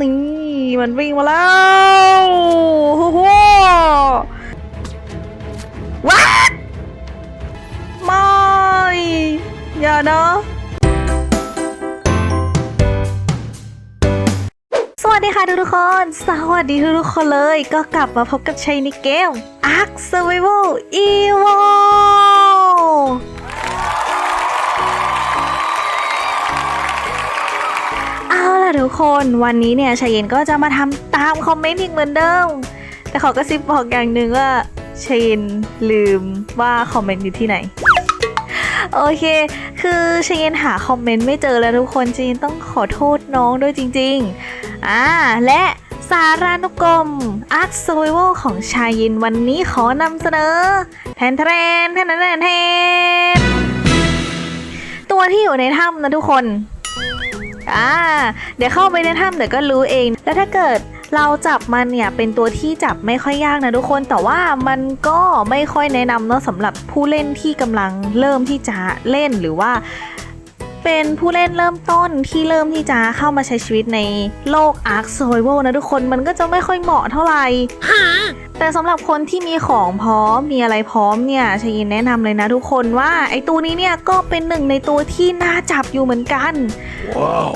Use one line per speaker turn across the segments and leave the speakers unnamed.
นี่มันวิ่งมาแล้วโอ้โหว้าไม่อย่านะสวัสดีค่ะทุกๆคน สวัสดีทุกๆคนเลย ก็กลับมาพบกับชัยในเกม Ark Survival Evo ค่ะทุกคนวันนี้เนี่ยชายเย็นก็จะมาทำตามคอมเมนต์อีกเหมือนเดิม แต่ขอกระซิบบอกอย่างหนึ่งว่าชายเย็นลืมว่าคอมเมนต์อยู่ที่ไหน โอเค คือชายเย็นหาคอมเมนต์ไม่เจอแล้วทุกคนชายเย็นต้องขอโทษน้องด้วยจริงๆอ่าและสารานุกรม Ark Survival ของชายเย็นวันนี้ขอนำเสนอแทนแทนแทนแทนแทนตัวที่อยู่ในถ้ำนะทุกคน อ่าเดี๋ยวเข้าไปในถ้ำเดี๋ยวก็รู้เอง แล้วถ้าเกิดเราจับมันเนี่ยเป็นตัวที่จับไม่ค่อยยากนะทุกคนแต่ว่ามันก็ไม่ค่อยแนะนำเนาะสำหรับผู้เล่นที่กำลังเริ่มที่จะเล่นหรือว่าเป็นผู้เล่นเริ่มต้นที่เริ่มที่จะเข้ามาใช้ชีวิตในโลก Ark Survival นะทุกคนมันก็จะไม่ค่อยเหมาะเท่าไหร่แต่สำหรับคนที่มีของพร้อมมีอะไรพร้อมเนี่ยชยินแนะนำเลยนะทุกคนว่าไอตัวนี้เนี่ยก็เป็นหนึ่งในตัวที่น่าจับอยู่เหมือนกัน
Wow.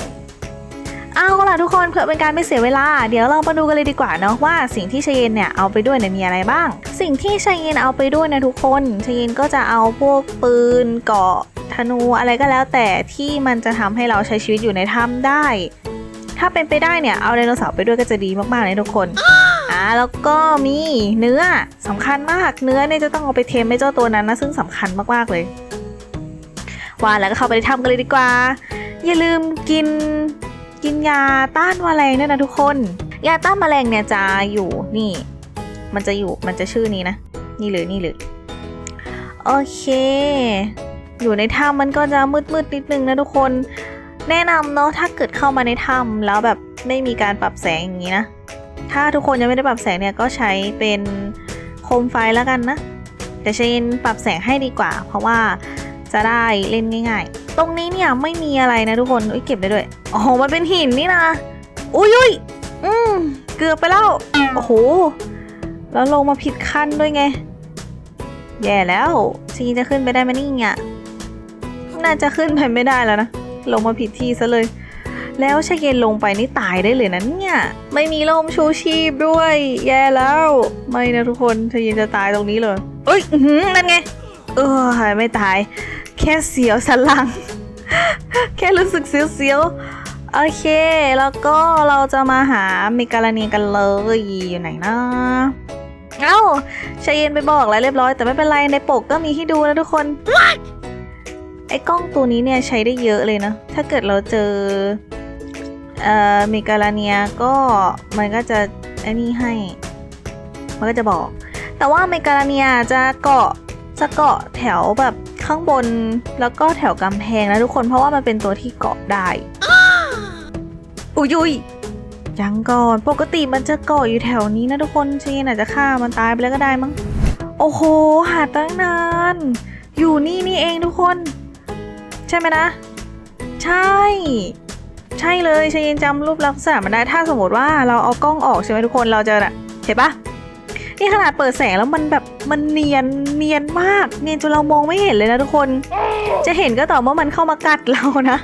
เอาล่ะทุกคนเพื่อเป็นการไม่เสียเวลา เดี๋ยวเรามาดูกันเลยดีกว่าเนาะว่าสิ่งที่ชาเยนเนี่ยเอาไปด้วยเนี่ยมีอะไรบ้าง สิ่งที่ชาเยนเอาไปด้วยนะทุกคนชาเยนก็จะเอาพวกปืนเกาะธนูอะไรก็แล้วแต่ที่มันจะทำให้เราใช้ชีวิตอยู่ในถ้ำได้ ถ้าเป็นไปได้เนี่ยเอาไดโนเสาร์ไปด้วยก็จะดีมากๆเลยทุกคนอ่าแล้วก็มีเนื้อสำคัญมากเนื้อเนี่ยจะต้องเอาไปเทมให้เจ้าตัวนั้นนะซึ่งสำคัญมากๆเลยว่าแล้วก็เข้าไปในถ้ำกันเลยดีกว่า อย่าลืมกิน กินยาต้านแมลงด้วยนะทุกคน ยาต้านแมลงเนี่ยจะอยู่นี่ มันจะอยู่มันจะชื่อนี้นะ นี่เลยนี่เลยโอเค อยู่ในถ้ำมันก็จะมืดมืดๆนิดนึงนะทุกคน แนะนำเนาะถ้าเกิดเข้ามาในถ้ำแล้วแบบไม่มีการปรับแสงอย่างนี้นะ ถ้าทุกคนยังไม่ได้ปรับแสงเนี่ยก็ใช้เป็นโคมไฟแล้วกันนะ แต่ใช้ปรับแสงให้ดีกว่า เพราะว่า จะได้เล่นง่ายๆ ตรงนี้เนี่ยไม่มีอะไรนะทุกคนอุ้ยเก็บได้ด้วยอ๋อมันเป็นหินนี่นะอุ้ยอุ้ยอืมเกือบไปแล้วโอ้โหแล้วลงมาผิดขั้นด้วยไง แย่แล้วซีจะขึ้นไปได้ไหมนี่อะน่าจะขึ้นไปไม่ได้แล้วนะลงมาผิดที่ซะเลย แล้วชะเย็นลงไปนี่ตายได้เลยนะเนี่ย ไม่มีร่มชูชีพด้วย แย่แล้ว ไม่นะทุกคนชะเย็นจะตายตรงนี้เลยเอ้ยนั่นไง เออไม่ตาย แค่เสียวสันหลัง แค่รู้สึกเสียวๆ โอเค แล้วก็เราจะมาหาเมกาลาเนียกันเลยอยู่ไหนนะเอ้าชาเย็นไปบอกแล้วเรียบร้อย แต่ไม่เป็นไรในปกก็มีให้ดูนะทุกคนไอ้กล้องตัวนี้เนี่ยใช้ได้เยอะเลยนะ ถ้าเกิดเราเจอ เอ่อเมกาลาเนียก็มันก็จะไอ้นี่ให้ มันก็จะบอก แต่ว่าเมกาลาเนียจะเกาะจะเกาะแถวแบบ ข้างบนแล้วก็แถวกำแพงนะทุกคนเพราะว่ามันเป็นตัวที่เกาะได้ อุยอุยยังก่อนปกติมันจะเกาะอยู่แถวนี้นะทุกคนเชนอาจจะฆ่ามันตายไปแล้วก็ได้มั้ง โอ้โห หาตั้งนาน อยู่นี่นี่เองทุกคน ใช่ไหมนะ ใช่ ใช่เลยเชนจำรูปลักษณะมันได้ถ้าสมมติว่าเราเอากล้องออกใช่ไหมทุกคนเราจะเห็นปะ นี่ขนาดเปิดแสงแล้วมันแบบมันเนียนเนียนมาก เนียนจนเรามองไม่เห็นเลยนะทุกคน จะเห็นก็ต่อเมื่อมันเข้ามากัดเรานะ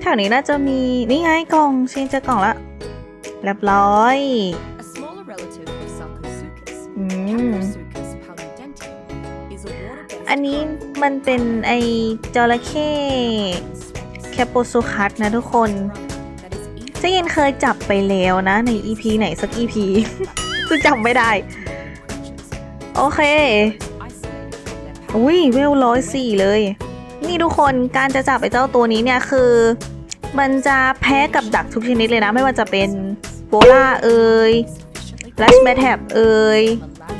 แถวนี้น่าจะมีนี่ไงกล่องเชนเจอกล่องละเรียบร้อย
A smaller relative of Sarcosuchus,
Mm.
Caprosuchus pallidentium, is a water-based
อันนี้มันเป็นไอจระเข้แคปโปซูคัสนะทุกคน
that is easy
เจยินเคยจับไปแล้วนะใน EP ไหนสัก EP ซึ่งจำไม่ได้ โอเค อุ้ยเวลร้อยสี่เลย นี่ทุกคนการจะจับไอ้เจ้าตัวนี้เนี่ยคือ มันจะแพ้กับดักทุกชนิดเลยนะ ไม่ว่าจะเป็นโบล่าเอ่ยแลชแมทแทบเอ่ย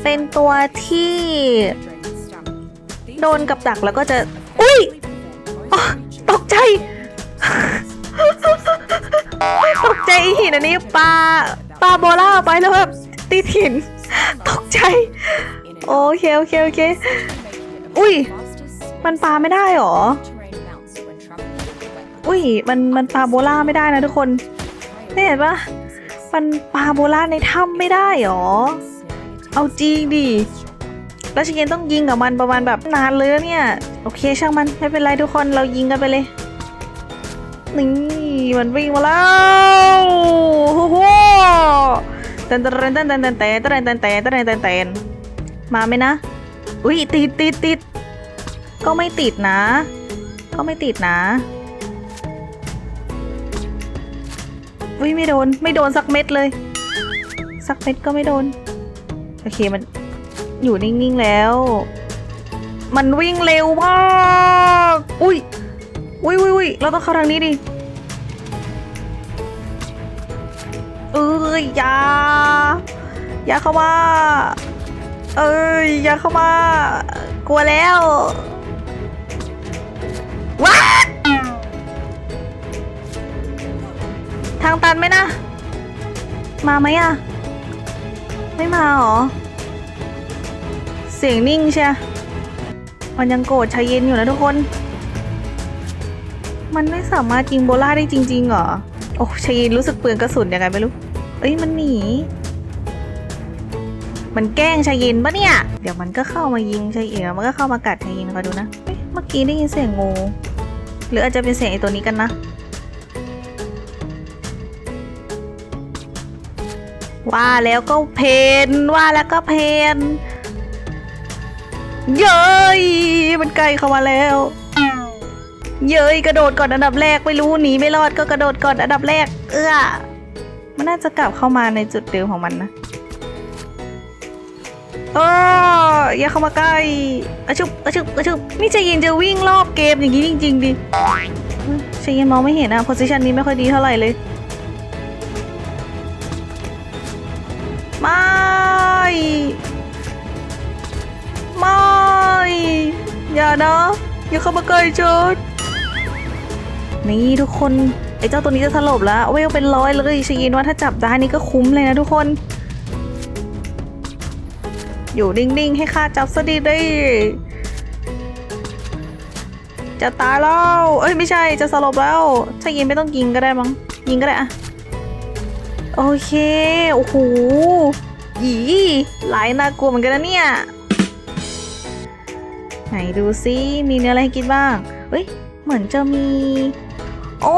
เป็นตัวที่ โดนกับดักแล้วก็จะ อุ้ยตกใจตกใจหินอันนี้ปลาปลาโบล่าไปแล้วแบบ ติดหิน ตกใจ โอเค โอเค โอเค อุ้ย มันปลาไม่ได้หรอ อุ้ย มันมันปลาโบล่าไม่ได้นะทุกคนนี่เห็นปะมันปาโบราในถ้ำไม่ได้หรอ เอาจริงดิแล้วชเยนต้องยิงกับมันประมาณแบบนานเลยเนี่ย โอเคช่างมันไม่เป็นไรทุกคนเรายิงกันไปเลยนี่มันวิ่งมาแล้วโอ้โห เต้นเต้นเต้นเต้นเต้นเต้นเต้นเต้นเต้นเต้นเต้นเต้นเต้นมาไหมนะ อุ้ยติดติดติดก็ไม่ติดนะ ก็ไม่ติดนะ อุ้ยไม่โดน ไม่โดนสักเม็ดเลย สักเม็ดก็ไม่โดน โอเคมันอยู่นิ่งๆแล้ว มันวิ่งเร็วมาก อุ้ยอุ้ยอุ้ยเราต้องเข้าทางนี้ดิ เอ้ยอย่าอย่าเข้ามา เอ้ยอย่าเข้ามา กลัวแล้วว้าทางตันไหมนะ มาไหมอะไม่มาเหรอ เสียงนิ่งเชียมันยังโกรธชายเย็นอยู่นะทุกคน มันไม่สามารถยิงโบล่าได้จริงๆเหรอ โอ้ชายเย็นรู้สึกเปลืองกระสุนยังไงไม่รู้ อ้ยมันหนี มันแกล้งชายเย็นปะเนี่ย เดี๋ยวมันก็เข้ามายิงชายเย็นมันก็เข้ามากัดชายเย็นคอยดูนะเอ๊ะเมื่อกี้ได้ยินเสียงงู หรืออาจจะเป็นเสียงไอตัวนี้กันนะ ว่าแล้วก็เพนว่าแล้วก็เพนเย้ยมันใกล้เข้ามาแล้ว เย้ยกระโดดก่อนอันดับแรกไม่รู้หนีไม่รอดก็กระโดดก่อนอันดับแรก เอื้อ มันน่าจะกลับเข้ามาในจุดเดิมของมันนะโอ้อย่าเข้ามาใกล้อะชุบอะชุบอะชุบนี่ใจเย็นจะวิ่งรอบเกมอย่างนี้จริง ๆดิใจเย็นมองไม่เห็นอะโพสิชันนี้ไม่ค่อยดีเท่าไหร่เลยไม่ไม่อย่านะอย่าเข้ามาใกล้ฉันนี่ทุกคน เจ้าตัวนี้จะสลบแล้วเวลเป็นร้อยเลยชยินว่าถ้าจับได้นี่ก็คุ้มเลยนะทุกคน อยู่นิ่งๆ ให้ข้าจับซะดีดิจะตายแล้ว เอ้ยไม่ใช่จะสลบแล้วชยินไม่ต้องยิงก็ได้มั้งยิงก็ได้อะโอเค โอ้โหหยีหลายน่ากลัวเหมือนกันนะเนี่ย ไหนดูซิมีเนื้ออะไรให้กินบ้าง เฮ้ย เหมือนจะมี โอ้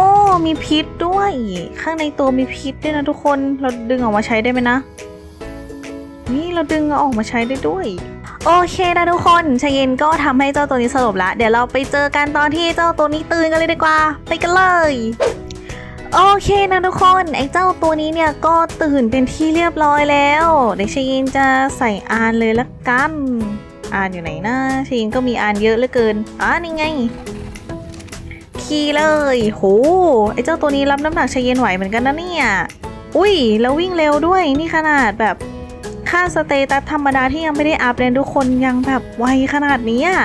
มีพิษด้วย ข้างในตัวมีพิษด้วยนะทุกคน เราดึงออกมาใช้ได้ไหมนะ นี่เราดึงออกมาใช้ได้ด้วย โอเคนะทุกคนชาเย็นก็ทำให้เจ้าตัวนี้สลบละเดี๋ยวเราไปเจอกันตอนที่เจ้าตัวนี้ตื่นกันเลยดีกว่า ไปกันเลยโอเคนะทุกคน ไอ้เจ้าตัวนี้เนี่ยก็ตื่นเป็นที่เรียบร้อยแล้วเดี๋ยวชยินจะใส่อานเลยละกัน อานอยู่ไหนนะชยินก็มีอานเยอะเหลือเกินอ่านี่ไง ขี่เลยโหไอเจ้าตัวนี้รับน้ำหนักชายินไหวเหมือนกันนะเนี่ยอุ้ยแล้ววิ่งเร็วด้วยนี่ขนาดแบบค่าสเตตัสธรรมดาที่ยังไม่ได้อัพเลยทุกคนยังแบบไวขนาดนี้อะ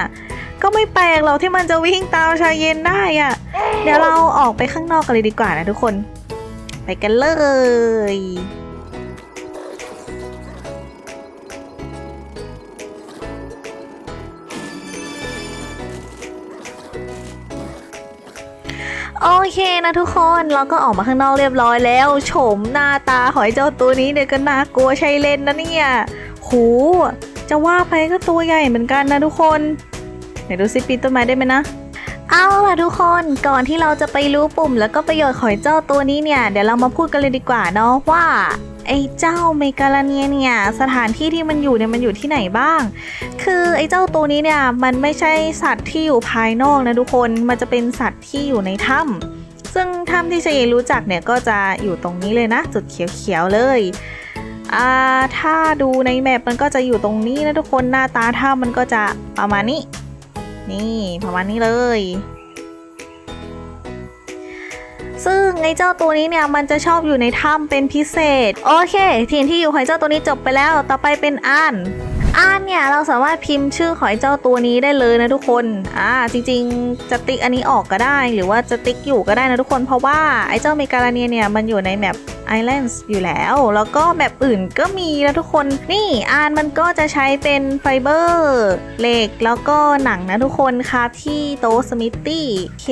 ก็ไม่แปลกหรอกที่มันจะวิ่งตามชายเย็นได้อะ เดี๋ยวเราออกไปข้างนอกกันเลยดีกว่านะทุกคน ไปกันเลย โอเคนะทุกคนเราก็ออกมาข้างนอกเรียบร้อยแล้วโฉมหน้าตาหอยเจ้าตัวนี้เนี่ยก็น่ากลัวใช่เล่นนะเนี่ยหูจะว่าไปก็ตัวใหญ่เหมือนกันนะทุกคนไหนดูซิปีต้นไม้ได้ไหมนะเอาล่ะทุกคนก่อนที่เราจะไปรู้ปุ่ม แล้วก็ประโยชน์ของเจ้าตัวนี้เนี่ย เดี๋ยวเรามาพูดกันเลยดีกว่าเนาะว่า ไอ้เจ้าเมกาลาเนียเนี่ยสถานที่ที่มันอยู่เนี่ยมันอยู่ที่ไหนบ้าง คือไอ้เจ้าตัวนี้เนี่ยมันไม่ใช่สัตว์ที่อยู่ภายนอกนะทุกคนมันจะเป็นสัตว์ที่อยู่ในถ้ำซึ่งถ้ำที่เชยรู้จักเนี่ยก็จะอยู่ตรงนี้เลยนะ จุดเขียวๆเลยอ่าถ้าดูในแมปมันก็จะอยู่ตรงนี้นะทุกคนหน้าตาถ้ำมันก็จะประมาณนี้ นี่ประมาณนี้เลย ซึ่งไอ้เจ้าตัวนี้เนี่ยมันจะชอบอยู่ในถ้ำเป็นพิเศษ โอเคทีมที่อยู่ของเจ้าตัวนี้จบไปแล้ว ต่อไปเป็นอัน อ่านเนี่ยเราสามารถพิมพ์ชื่อของไอ้เจ้าตัวนี้ได้เลยนะทุกคนอ่าจริงๆจะติ๊กอันนี้ออกก็ได้ หรือว่าจะติ๊กอยู่ก็ได้นะทุกคน เพราะว่าไอ้เจ้าเมกาลาเนียเนี่ยมันอยู่ในแมป Islands อยู่แล้ว แล้วก็แมปอื่นก็มีนะทุกคนนี่อ่านมันก็จะใช้เป็นไฟเบอร์เหล็กแล้วก็หนังนะทุกคนครับที่โตสมิธตี้เค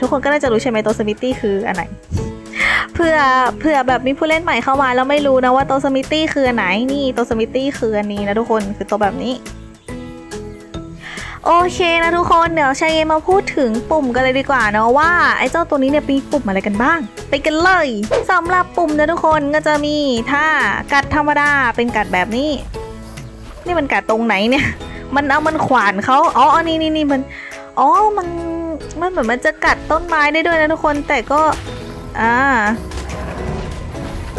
ทุกคนก็น่าจะรู้ใช่ไหมโตสมิธตี้คืออันไหน เผื่อเผื่อแบบมีผู้เล่นใหม่เข้ามาแล้วไม่รู้นะว่าโตสมิตี้คือไหนนี่โตสมิตี้คืออันนี้นะทุกคนคือตัวแบบนี้โอเคนะทุกคนเดี๋ยวชายเยมาพูดถึงปุ่มกันเลยดีกว่าเนาะว่าไอ้เจ้าตัวนี้เนี่ยมีปุ่มอะไรกันบ้าง ไปกันเลยสำหรับปุ่มนะทุกคนก็จะมีถ้ากัดธรรมดาเป็นกัดแบบนี้ นี่มันกัดตรงไหนเนี่ย มันเอามันขวานเขาอ๋ออันนี้นี่นี่มันอ๋อมันมันเหมือนมันจะกัดต้นไม้ได้ด้วยนะทุกคน แต่ก็ อ่า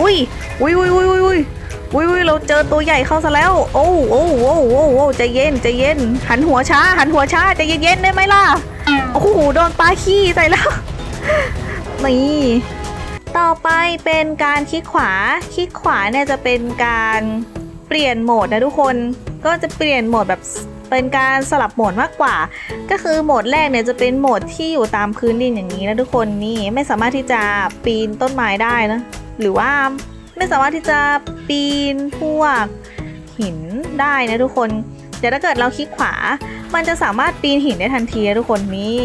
อุ้ยอุ้ยอุ้ยอุ้ยอุ้ยอุ้ยอุ้ยอุ้ยเราเจอตัวใหญ่เข้าซะแล้ว โอ้โอ้โอ้โอ้โอ้ใจเย็นใจเย็น หันหัวช้า หันหัวช้าใจเย็นๆได้ไหมล่ะ โอ้โหโดนปลาขี้ใส่แล้ว นี่ต่อไปเป็นการคลิกขวา คลิกขวาเนี่ยจะเป็นการเปลี่ยนโหมดนะทุกคน ก็จะเปลี่ยนโหมดแบบ เป็นการสลับโหมดมากกว่า ก็คือโหมดแรกเนี่ยจะเป็นโหมดที่อยู่ตามพื้นดินอย่างนี้นะทุกคนนี่ไม่สามารถที่จะปีนต้นไม้ได้นะหรือว่าไม่สามารถที่จะปีนพวกหินได้นะทุกคนแต่ถ้าเกิดเราคลิกขวา มันจะสามารถปีนหินได้ทันทีนะทุกคนนี่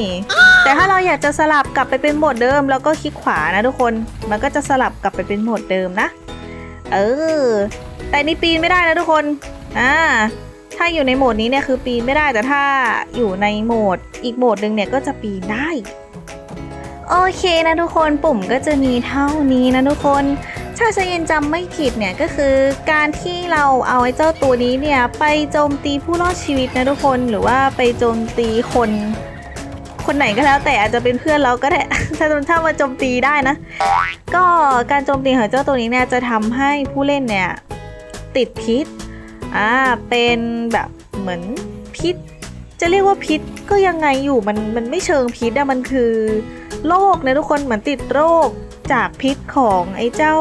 แต่ถ้าเราอยากจะสลับกลับไปเป็นโหมดเดิม แล้วก็คลิกขวานะทุกคน มันก็จะสลับกลับไปเป็นโหมดเดิมนะ เออ แต่นี่ปีนไม่ได้นะทุกคน อ่า ถ้าอยู่ในโหมดนี้เนี่ยคือปีนไม่ได้แต่ถ้าอยู่ในโหมดอีกโหมดหนึ่งเนี่ยก็จะปีนได้โอเคนะทุกคนปุ่มก็จะมีเท่านี้นะทุกคน ถ้าจะยังจำไม่ผิดเนี่ยก็คือการที่เราเอาไอ้เจ้าตัวนี้เนี่ยไปโจมตีผู้รอดชีวิตนะทุกคนหรือว่าไปโจมตีคน คนไหนก็แล้วแต่อาจจะเป็นเพื่อนเราก็ได้ถ้าถ้ามาโจมตีได้นะ ก็การโจมตีของเจ้าตัวนี้เนี่ยจะทำให้ผู้เล่นเนี่ยติดพิษ อ่าเป็นแบบเหมือนพิษ จะเรียกว่าพิษก็ยังไงอยู่มันมันไม่เชิงพิษอะมันคือโรคนะทุกคนเหมือนติดโรคจากพิษของไอ้เจ้า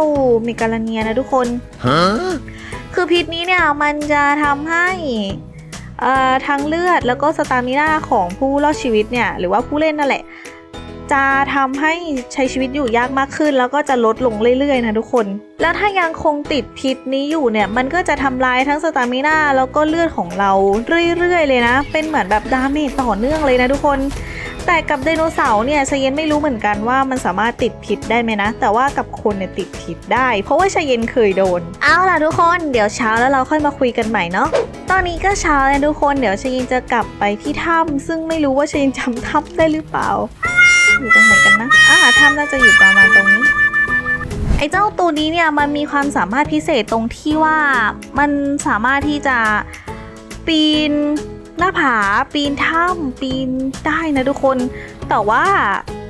มิกาลเนียนะทุกคน
Huh?
คือพิษนี้เนี่ยมันจะทำให้เอ่อทางเลือดแล้วก็สตามิน่าของผู้รอดชีวิตเนี่ยหรือว่าผู้เล่นนั่นแหละ จะทำให้ใช้ชีวิตอยู่ยากมากขึ้น แล้วก็จะลดลงเรื่อยๆนะทุกคน แล้วถ้ายังคงติดพิษนี้อยู่เนี่ย มันก็จะทำลายทั้งสตามิน่าแล้วก็เลือดของเราเรื่อยๆเลยนะ เป็นเหมือนแบบดาเมจต่อเนื่องเลยนะทุกคนแต่กับไดโนเสาร์เนี่ยชาเย็นไม่รู้เหมือนกันว่ามันสามารถติดพิษได้ไหมนะ แต่ว่ากับคนเนี่ยติดพิษได้ เพราะว่าชาเย็นเคยโดน เอาล่ะทุกคน เดี๋ยวเช้าแล้วเราค่อยมาคุยกันใหม่เนาะตอนนี้ก็เช้าแล้วทุกคนเดี๋ยวชาเย็นจะกลับไปที่ถ้ำซึ่งไม่รู้ว่าชาเย็นจำถ้ำได้หรือเปล่า อยู่ตรงไหนกันนะ อ่าถ้ำน่าจะอยู่ประมาณตรงนี้ ไอ้เจ้าตัวนี้เนี่ยมันมีความสามารถพิเศษตรงที่ว่ามันสามารถที่จะปีนหน้าผาปีนถ้ำปีนได้นะทุกคน แต่ว่า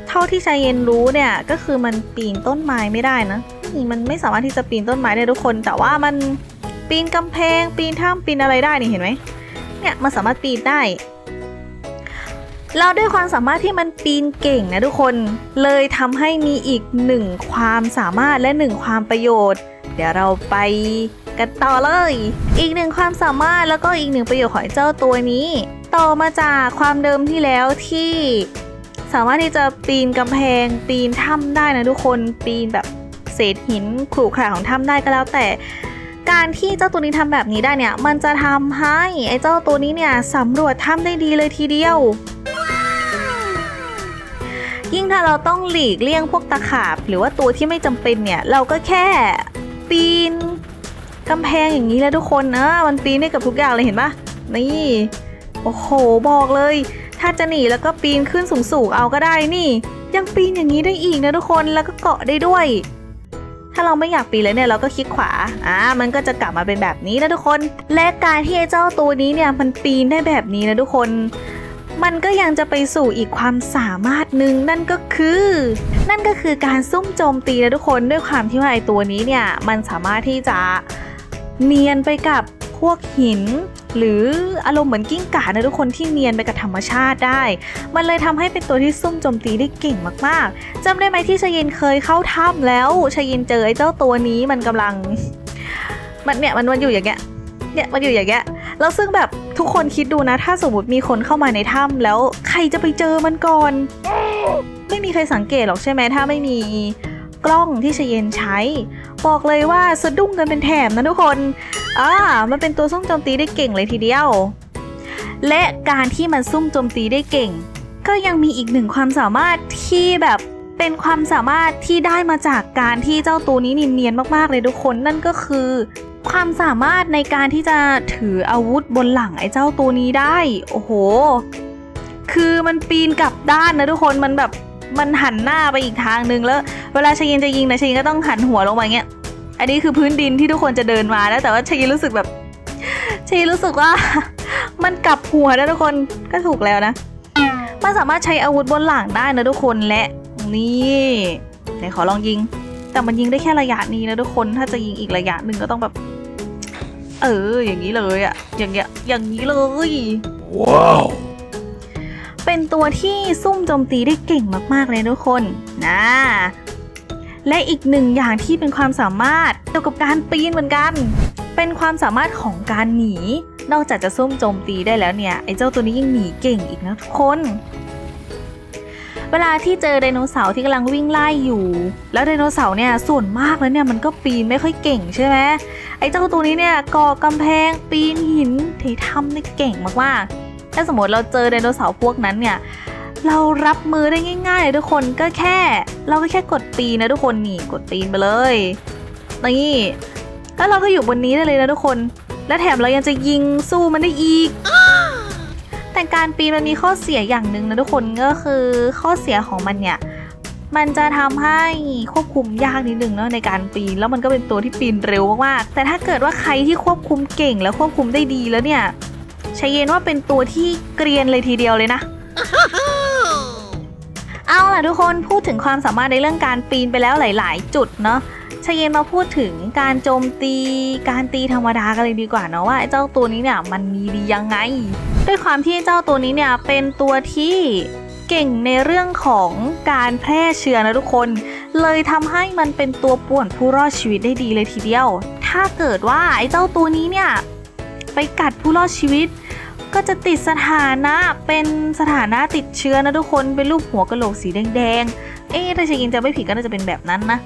เท่าที่ชายเย็นรู้เนี่ยก็คือมันปีนต้นไม้ไม่ได้นะนี่มันไม่สามารถที่จะปีนต้นไม้ได้ทุกคน แต่ว่ามันปีนกำแพงปีนถ้ำปีนอะไรได้นี่เห็นไหมเนี่ยมันสามารถปีนได้ เราด้วยความสามารถที่มันปีนเก่งนะทุกคน เลยทำให้มีอีกหนึ่งความสามารถและหนึ่งความประโยชน์ เดี๋ยวเราไปกันต่อเลย อีกหนึ่งความสามารถแล้วก็อีกหนึ่งประโยชน์ของเจ้าตัวนี้ ต่อมาจากความเดิมที่แล้วที่ สามารถที่จะปีนกำแพง ปีนถ้ำได้นะทุกคนปีนแบบเศษหินขรุขระของถ้ำได้ก็แล้วแต่การที่เจ้าตัวนี้ทำแบบนี้ได้เนี่ย มันจะทำให้ไอ้เจ้าตัวนี้เนี่ยสำรวจถ้ำได้ดีเลยทีเดียว ยิ่งถ้าเราต้องหลีกเลี่ยงพวกตะขาบ หรือว่าตัวที่ไม่จำเป็นเนี่ย เราก็แค่ปีนกำแพงอย่างนี้แล้วทุกคนนะมันปีนได้กับทุกอย่างเลยเห็นปะนี่โอ้โหบอกเลย ถ้าจะหนีแล้วก็ปีนขึ้นสูงๆเอาก็ได้นี่ ยังปีนอย่างนี้ได้อีกนะทุกคนแล้วก็เกาะได้ด้วย ถ้าเราไม่อยากปีนเลยเนี่ยเราก็คลิกขวาอ่ามันก็จะกลับมาเป็นแบบนี้นะทุกคน และการที่ไอ้เจ้าตัวนี้เนี่ยมันปีนได้แบบนี้นะทุกคน มันก็ยังจะไปสู่อีกความสามารถหนึ่งนั่นก็คือ นั่นก็คือการซุ่มโจมตีนะทุกคนด้วยความที่ว่าไอ้ตัวนี้เนี่ยมันสามารถที่จะเนียนไปกับพวกหิน หรืออารมณ์เหมือนกิ้งก่านะทุกคนที่เนียนไปกับธรรมชาติได้ มันเลยทำให้เป็นตัวที่ซุ่มโจมตีได้เก่งมากๆจำได้ไหมที่ชยินเคยเข้าถ้ำแล้วชยินเจอไอ้เจ้าตัวนี้มันกำลัง มันเนี่ยมันมันอยู่อย่างเงี้ยเนี่ยมันอยู่อย่างเงี้ย แล้วซึ่งแบบทุกคนคิดดูนะ ถ้าสมมติมีคนเข้ามาในถ้ำแล้วใครจะไปเจอมันก่อน ไม่มีใครสังเกตหรอกใช่ไหมถ้าไม่มีกล้องที่ชเยนใช้ บอกเลยว่าสะดุ้งกันเป็นแถมนะทุกคนอ่ามันเป็นตัวซุ่มโจมตีได้เก่งเลยทีเดียว และการที่มันซุ่มโจมตีได้เก่ง ก็ยังมีอีกหนึ่งความสามารถที่แบบเป็นความสามารถที่ได้มาจากการที่เจ้าตัวนี้นินเนียนมากๆเลยทุกคนนั่นก็คือ ความสามารถในการที่จะถืออาวุธบนหลังไอ้เจ้าตัวนี้ได้ โอ้โห คือมันปีนกลับด้านนะทุกคนมันแบบมันหันหน้าไปอีกทางนึงแล้ว เวลาชยินจะยิงนะชยินก็ต้องหันหัวลงมาเงี้ย อันนี้คือพื้นดินที่ทุกคนจะเดินมานะแต่ว่าชยินรู้สึกแบบชยินรู้สึกว่า มันกลับหัวนะทุกคนก็ถูกแล้วนะมันสามารถใช้อาวุธบนหลังได้นะทุกคนและนี่ไหนขอลองยิง แต่มันยิงได้แค่ระยะนี้นะทุกคนถ้าจะยิงอีกระยะหนึ่งก็ต้องแบบ เออ อย่างนี้เลยอะอย่างเงี้ยอย่างนี้เลย
Wow.
เป็นตัวที่ซุ่มโจมตีได้เก่งมากๆเลยทุกคนนะและอีกหนึ่งอย่างที่เป็นความสามารถเกี่ยวกับการปีนเหมือนกัน เป็นความสามารถของการหนี นอกจากจะซุ่มโจมตีได้แล้วเนี่ยไอ้เจ้าตัวนี้ยังหนีเก่งอีกนะทุกคน เวลาที่เจอไดโนเสาร์ที่กำลังวิ่งไล่อยู่ แล้วไดโนเสาร์เนี่ยส่วนมากแล้วเนี่ยมันก็ปีนไม่ค่อยเก่งใช่ไหมไอ้เจ้าตัวนี้เนี่ยก่อกำแพงปีนหินที่ทำได้เก่งมากๆถ้าสมมติเราเจอไดโนเสาร์พวกนั้นเนี่ยเรารับมือได้ง่ายๆเลยทุกคนก็แค่ เราก็แค่กดปีนนะทุกคนนี่กดปีนไปเลยนี่แล้วเราก็อยู่บนนี้ได้เลยนะทุกคน และแถมเรายังจะยิงสู้มันได้อีก แต่การปีนมันมีข้อเสียอย่างหนึ่งนะทุกคนก็คือข้อเสียของมันเนี่ยมันจะทำให้ควบคุมยากนิดนึงเนาะในการปีนแล้วมันก็เป็นตัวที่ปีนเร็วมากๆแต่ถ้าเกิดว่าใครที่ควบคุมเก่งและควบคุมได้ดีแล้วเนี่ยชายเย็นว่าเป็นตัวที่เกรียนเลยทีเดียวเลยนะ เอาล่ะทุกคนพูดถึงความสามารถในเรื่องการปีนไปแล้วหลาย ๆ จุดเนาะ ชยเยนมาพูดถึงการโจมตี การตีธรรมดากันเลยดีกว่าเนาะว่าไอ้เจ้าตัวนี้เนี่ยมันมีดียังไง ด้วยความที่เจ้าตัวนี้เนี่ยเป็นตัวที่เก่งในเรื่องของการแพร่เชื้อนะทุกคน เลยทำให้มันเป็นตัวป่วนผู้รอดชีวิตได้ดีเลยทีเดียว ถ้าเกิดว่าไอ้เจ้าตัวนี้เนี่ยไปกัดผู้รอดชีวิต ก็จะติดสถานะเป็นสถานะติดเชื้อนะทุกคนเป็นรูปหัวกะโหลกสีแดงๆ เอ๊ะถ้าชายินจะไม่ผิดก็น่าจะเป็นแบบนั้นนะ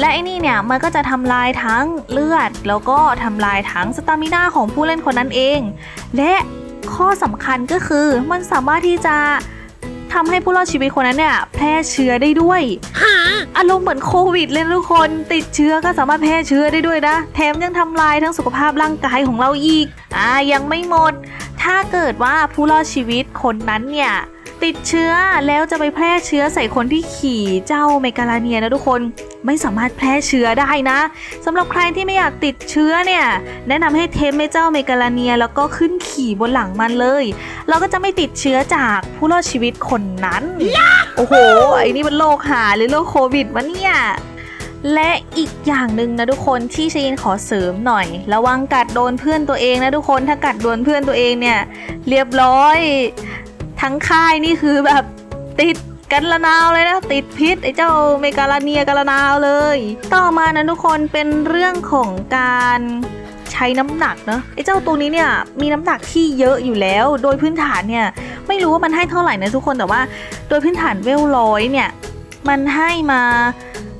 และไอ้นี่เนี่ยมันก็จะทำลายทั้งเลือด แล้วก็ทำลายทั้งสตามิน่าของผู้เล่นคนนั้นเอง และข้อสำคัญก็คือมันสามารถที่จะทำให้ผู้รอดชีวิตคนนั้นเนี่ยแพร่เชื้อได้ด้วยอารมณ์เหมือนโควิดเลยทุกคน ติดเชื้อก็สามารถแพร่เชื้อได้ด้วยนะ แถมยังทำลายทั้งสุขภาพร่างกายของเราอีก อ่ายังไม่หมด ถ้าเกิดว่าผู้รอดชีวิตคนนั้นเนี่ย ติดเชื้อแล้วจะไปแพร่เชื้อใส่คนที่ขี่เจ้าเมกาลาเนียนะทุกคนไม่สามารถแพร่เชื้อได้นะสำหรับใครที่ไม่อยากติดเชื้อเนี่ย แนะนำให้เทมให้เจ้าเมกาลาเนีย แล้วก็ขึ้นขี่บนหลังมันเลย เราก็จะไม่ติดเชื้อจากผู้รอดชีวิตคนนั้น โอ้โห ไอ้นี่มันโรคหาหรือโรคโควิดวะเนี่ยและอีกอย่างหนึ่งนะทุกคนที่ชยินขอเสริมหน่อย ระวังกัดโดนเพื่อนตัวเองนะทุกคนถ้ากัดโดนเพื่อนตัวเองเนี่ย เรียบร้อย ทั้งค่ายนี่คือแบบติดกันละนาวเลยนะ ติดพิษไอ้เจ้าเมกาลาเนียกันละนาวเลย ต่อมานะทุกคนเป็นเรื่องของการใช้น้ำหนักเนอะไอ้เจ้าตัวนี้เนี่ยมีน้ำหนักที่เยอะอยู่แล้ว โดยพื้นฐานเนี่ยไม่รู้ว่ามันให้เท่าไหร่นะทุกคนแต่ว่า โดยพื้นฐานเวลร้อยเนี่ยมันให้มา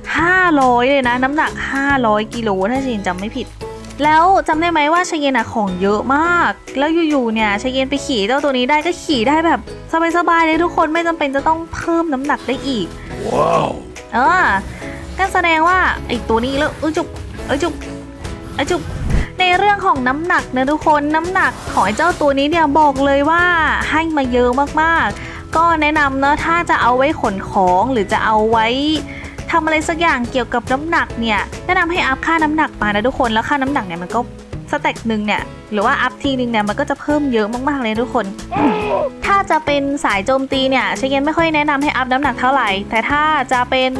500 เลยนะ น้ำหนัก 500 กิโลถ้าชเยนจำไม่ผิด แล้วจำได้ไหมว่าชเยนอะของเยอะมาก แล้วอยู่ๆเนี่ยชเยนไปขี่เจ้าตัวนี้ได้ก็ขี่ได้แบบสบายๆเลยทุกคนไม่จำเป็นจะต้องเพิ่มน้ำหนักได้อีก
Wow.
เออก็แสดงว่าไอ้ตัวนี้แล้วเออจุกเออจุกเออจุกในเรื่องของน้ำหนักนะทุกคนน้ำหนักของไอ้เจ้าตัวนี้เนี่ยบอกเลยว่าให้มาเยอะมากๆ ก็แนะนำเนาะถ้าจะเอาไว้ขนของหรือจะเอาไว้ ทำอะไรสักอย่างเกี่ยวกับน้ำหนักเนี่ยแนะนำให้อัพค่าน้ำหนักมานะทุกคนแล้วค่าน้ำหนักเนี่ยมันก็สเต็กหนึ่งเนี่ยหรือว่าอัพทีนึงเนี่ยมันก็จะเพิ่มเยอะมากๆเลยทุกคน ถ้าจะเป็นสายโจมตีเนี่ยเชเยนไม่ค่อยแนะนำให้อัพน้ำหนักเท่าไหร่ แต่ถ้าจะเป็น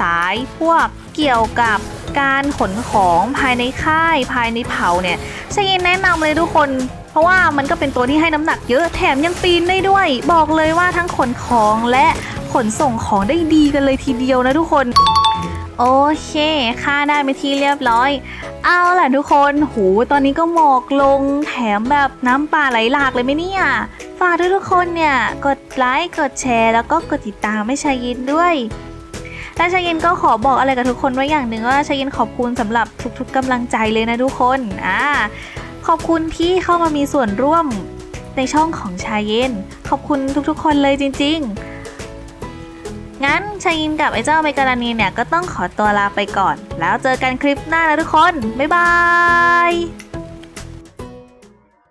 สายพวกเกี่ยวกับการขนของภายในค่ายภายในเผาเนี่ยเชเยนแนะนำเลยทุกคน ราะว่ามันก็เป็นตัวที่ให้น้ำหนักเยอะแถมยังปีนได้ด้วย บอกเลยว่าทั้งขนของและขนส่งของได้ดีกันเลยทีเดียวนะทุกคน โอเคค่าได้ไปนที่เรียบร้อย เอาล่ะทุกคน หู ตอนนี้ก็หมอกลง แถมแบบน้ำป่าไหลหลากเลยไหมเนี่ย ฝากทุกๆคนเนี่ย กดไลค์ กดแชร์ แล้วก็กดติดตามให้ชายินด้วย และชายยินก็ขอบอกอะไรกับทุกคนไว้อย่างหนึ่งว่าชายยินขอบคุณสำหรับทุกๆกำลังใจเลยนะทุกคน อ่า ขอบคุณที่เข้ามามีส่วนร่วมในช่องของชายเย็น ขอบคุณทุกๆ คนเลยจริง ๆ งั้นชายินกับไอ้เจ้าเมการานีเนี่ยก็ต้องขอตัวลาไปก่อน แล้วเจอกันคลิปหน้านะทุกคน บ๊ายบาย